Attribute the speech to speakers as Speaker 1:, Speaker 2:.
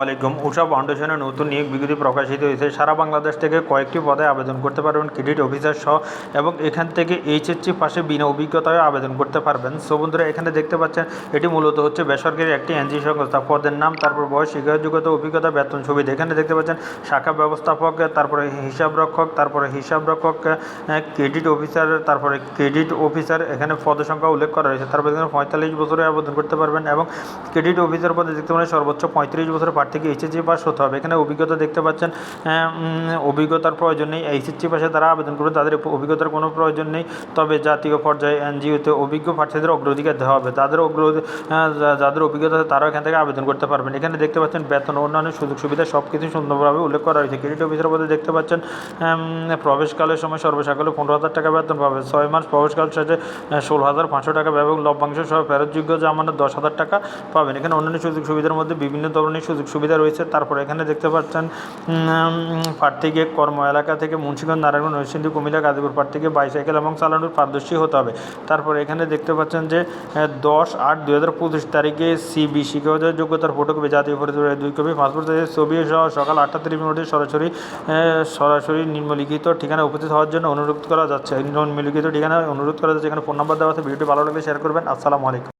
Speaker 1: আলাইকুম। উষা ফাউন্ডেশনের নতুন নিয়োগ বিজ্ঞপ্তি প্রকাশিত হয়েছে। সারা বাংলাদেশ থেকে কয়েকটি পদে আবেদন করতে পারবেন ক্রেডিট অফিসার সহ এবং এখান থেকে এইচএসসি পাশে বিনা অভিজ্ঞতায় আবেদন করতে পারবেন। সো বন্ধুরা, এখানে দেখতে পাচ্ছেন, এটি মূলত হচ্ছে বেসরকারি একটি এনজি সংস্থা পদের নাম, তারপর বয়স শিক্ষাযোগ্যতা অভিজ্ঞতা, বেতন সুবিধা এখানে দেখতে পাচ্ছেন, শাখা ব্যবস্থাপক, তারপরে হিসাবরক্ষক তারপরে হিসাবরক্ষক ক্রেডিট অফিসার, তারপরে ক্রেডিট অফিসার। এখানে পদ সংখ্যা উল্লেখ করা হয়েছে। তারপরে এখানে পঁয়তাল্লিশ বছরে আবেদন করতে পারবেন এবং ক্রেডিট অফিসার পদে দেখতে পারেন সর্বোচ্চ পঁয়ত্রিশ বছরের প্রার্থীকে এইচএসসি পাস হতে হবে। এখানে অভিজ্ঞতা দেখতে পাচ্ছেন অভিজ্ঞতার প্রয়োজন নেই। এইচএসসি পাশে তারা আবেদন করবে, তাদের অভিজ্ঞতার কোনো প্রয়োজন নেই। তবে জাতীয় পর্যায়ে এনজিওতে অভিজ্ঞ প্রার্থীদের অগ্রাধিকার দেওয়া হবে। তাদের অগ্র যাদের অভিজ্ঞতা তারাও এখান থেকে আবেদন করতে পারবেন। এখানে দেখতে পাচ্ছেন বেতন, অন্যান্য সুযোগ সুবিধা সব কিছু সুন্দরভাবে উল্লেখ করা হয়েছে ক্রেডিট অফিসার পদে দেখতে পাচ্ছেন প্রবেশকালের সময় সর্বসাকালে পনেরো হাজার টাকা বেতন পাবে। ছয় মাস প্রবেশকাল শেষে ষোলো হাজার পাঁচশো টাকা এবং লভ্যাংশ সহ ফেরতযোগ্য জামানত দশ হাজার টাকা পাবেন। এখানে অন্যান্য সুযোগ সুবিধার মধ্যে বিভিন্ন ধরনের সুযোগ সুবিধা রয়েছে। তারপরে এখানে দেখতে পাচ্ছেন প্রার্থীকে কর্ম এলাকা থেকে মুন্সিগঞ্জ, নারায়ণগঞ্জ, নরসিংদী, কুমিল্লা, গাজীপুর প্রার্থীকে বাইসাইকেল এবং চালানোর পারদর্শী হতে হবে। তারপরে এখানে দেখতে পাচ্ছেন যে দশ আট দুই হাজার পঁচিশ তারিখে সিবি শিক্ষকদের যোগ্যতার ফটোকপি জাতীয় পরিচয় দুই কপি পাসপোর্ট সাইজের ছবি সহ সকাল আটটা তিরিশ মিনিটে সরাসরি সরাসরি নিম্নলিখিত ঠিকানায় উপস্থিত হওয়ার জন্য অনুরোধ করা যাচ্ছে। নিম্নলিখিত ঠিকানায় অনুরোধ করা যাচ্ছে। এখানে ফোন নাম্বার দেওয়া আছে। ভিডিওটি ভালো লাগলে শেয়ার করবেন। আসসালামু আলাইকুম।